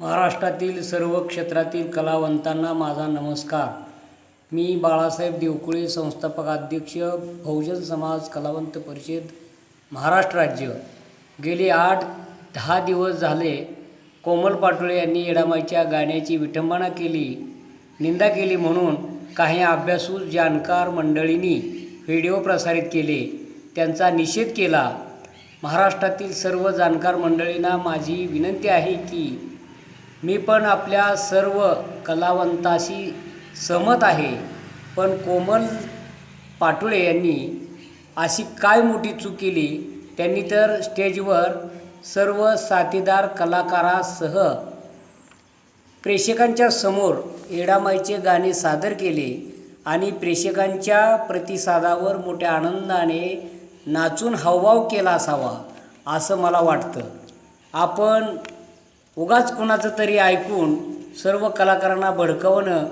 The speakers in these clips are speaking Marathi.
महाराष्ट्रातील सर्व क्षेत्रातील कलावंतांना माझा नमस्कार. मी बाळासाहेब देवकुळे संस्थापक अध्यक्ष बहुजन समाज कलावंत परिषद महाराष्ट्र राज्य. गेले आठ दहा दिवस झाले कोमल पाटोळे यांनी येडामाईच्या गाण्याची विटंबना केली निंदा केली म्हणून काही अभ्यासू जाणकार मंडळींनी व्हिडिओ प्रसारित केले. त्यांचा निषेध केला. महाराष्ट्रातील सर्व जाणकार मंडळींना माझी विनंती आहे की मी पण आपल्या सर्व कलावंताशी सहमत आहे. पण कोमल पाटुळे यांनी अशी काय मोठी चूक केली? त्यांनी तर स्टेजवर सर्व साथीदार कलाकारासह प्रेक्षकांच्या समोर येडामाईचे गाणे सादर केले आणि प्रेक्षकांच्या प्रतिसादावर मोठ्या आनंदाने नाचून हावभाव केला असावा असं मला वाटतं. आपण उगाच कुणाचं तरी ऐकून सर्व कलाकारांना भडकवणं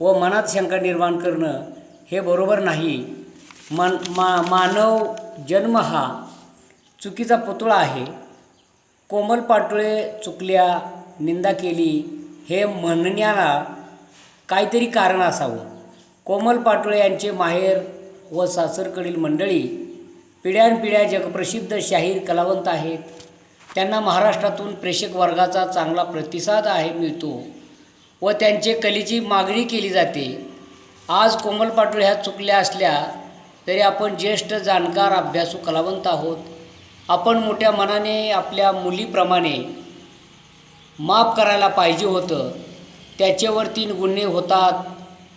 व मनात शंका निर्माण करणं हे बरोबर नाही. मन मा मानव जन्म हा चुकीचा पुतळा आहे. कोमल पाटोळे चुकल्या निंदा केली हे म्हणण्याला काहीतरी कारण असावं. कोमल पाटोळे यांचे माहेर व सासरकडील मंडळी पिढ्यानपिढ्या जगप्रसिद्ध शाहीर कलावंत आहेत. त्यांना महाराष्ट्रातून प्रेक्षक वर्गाचा चांगला प्रतिसाद आहे मिळतो व त्यांचे कलेची मागणी केली जाते. आज कोमल पाटोळ ह्या चुकल्या असल्या तरी आपण ज्येष्ठ जाणकार अभ्यासू कलावंत आहोत. आपण मोठ्या मनाने आपल्या मुलीप्रमाणे माफ करायला पाहिजे होतं. त्याच्यावर तीन गुन्हे होतात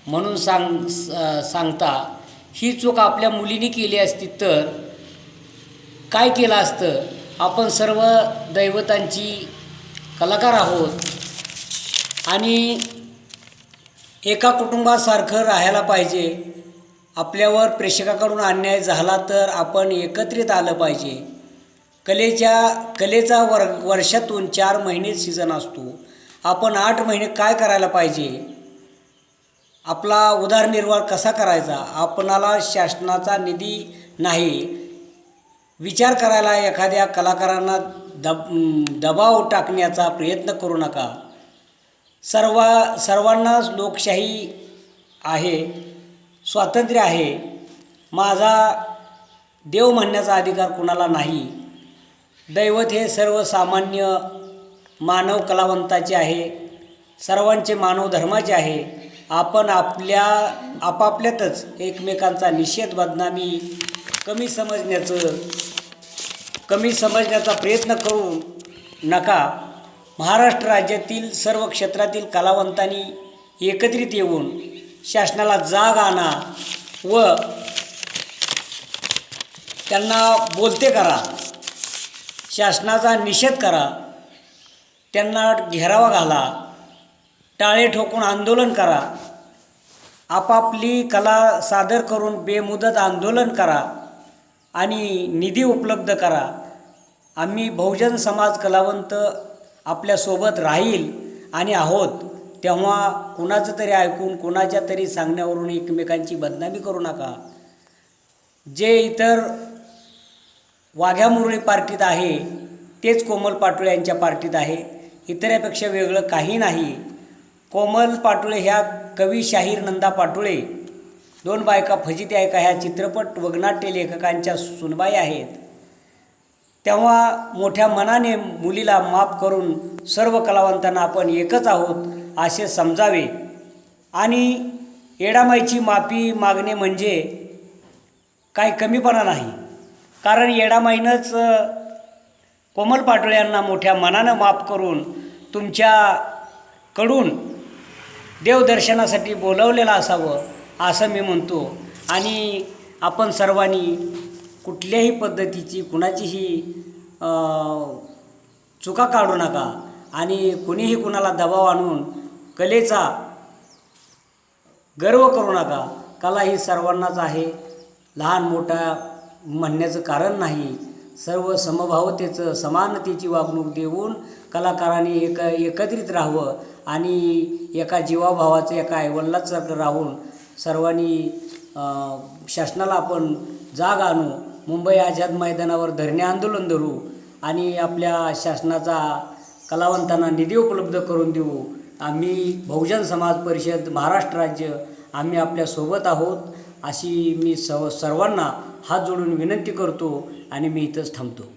म्हणून सांग स- सांगता. ही चूक आपल्या मुलीने केली असती तर काय केलं असतं? आपण सर्व दैवतांची कलाकार आहोत आणि एका कुटुंबासारखं राहायला पाहिजे आपल्यावर प्रेक्षकाकडून अन्याय झाला तर आपण एकत्रित आलं पाहिजे. कलेच्या कलेचा वर वर्षातून चार महिने सीझन असतो. आपण आठ महिने काय करायला पाहिजे? आपला उदरनिर्वाह कसा करायचा? आपणाला शासनाचा निधी नाही. विचार करायला एखाद्या कलाकारांना दब दबाव टाकण्याचा प्रयत्न करू नका. सर्व सर्वांनाच लोकशाही आहे स्वातंत्र्य आहे. माझा देव म्हणण्याचा अधिकार कुणाला नाही. दैवत हे सर्वसामान्य मानव कलावंताचे आहे. सर्वांचे मानव धर्माचे आहे. आपण आपल्या आपापल्यातच एकमेकांचा निषेध बदनामी कमी समजण्याचं कमी समजण्याचा प्रयत्न करू नका. महाराष्ट्र राज्यातील सर्व क्षेत्रातील कलावंतांनी एकत्रित येऊन शासनाला जाग आणा व त्यांना बोलते करा. शासनाचा निषेध करा. त्यांना घेरावा घाला. टाळे ठोकून आंदोलन करा. आपापली कला सादर करून बेमुदत आंदोलन करा. आणि निधी उपलब्ध करा. आम्ही बहुजन समाज कलावंत आपल्यासोबत राहील आणि आहोत तेव्हा कुणाचं तरी ऐकून कुणाच्या तरी सांगण्यावरून एकमेकांची बदनामी करू नका. जे इतर वाघ्या मुरळी पार्टीत आहे तेच कोमल पाटोळे यांच्या पार्टीत आहे. इतरापेक्षा वेगळं काही नाही. कोमल पाटोळे ह्या कवी शाहीर नंदा पाटोळे दोन बायका फजिती आहे का? ह्या चित्रपट वगनाट्य लेखकांच्या सुनबाई आहेत. तेव्हा मोठ्या मनाने मुलीला माफ करून सर्व कलावंतांना आपण एकच आहोत असे समजावे. आणि येडामाईची माफी मागणे म्हणजे काही कमीपणा नाही. कारण येडामाईनंच कोमल पाटोळे यांना मोठ्या मनानं माफ करून तुमच्याकडून देवदर्शनासाठी बोलवलेलं असावं. असं मी म्हणतो. आणि आपण सर्वांनी कुठल्याही पद्धतीची कुणाचीही चुका काढू नका. आणि कुणीही कुणाला दबाव आणून कलेचा गर्व करू नका. कला ही सर्वांनाच आहे. लहान मोठा म्हणण्याचं कारण नाही. सर्व समभावतेचं समानतेची वागणूक देऊन कलाकारांनी एक एकत्रित राहावं आणि एका जीवाभावाचं एका ऐवल्लाच राहून सर्वांनी शासनाला आपण जाग आणू. मुंबई आझाद मैदानावर धरणे आंदोलन धरू आणि आपल्या शासनाचा कलावंतांना निधी उपलब्ध करून देऊ. आम्ही बहुजन समाज परिषद महाराष्ट्र राज्य आम्ही आपल्यासोबत आहोत अशी मी सव सर्वांना हात जोडून विनंती करतो आणि मी इथंच थांबतो.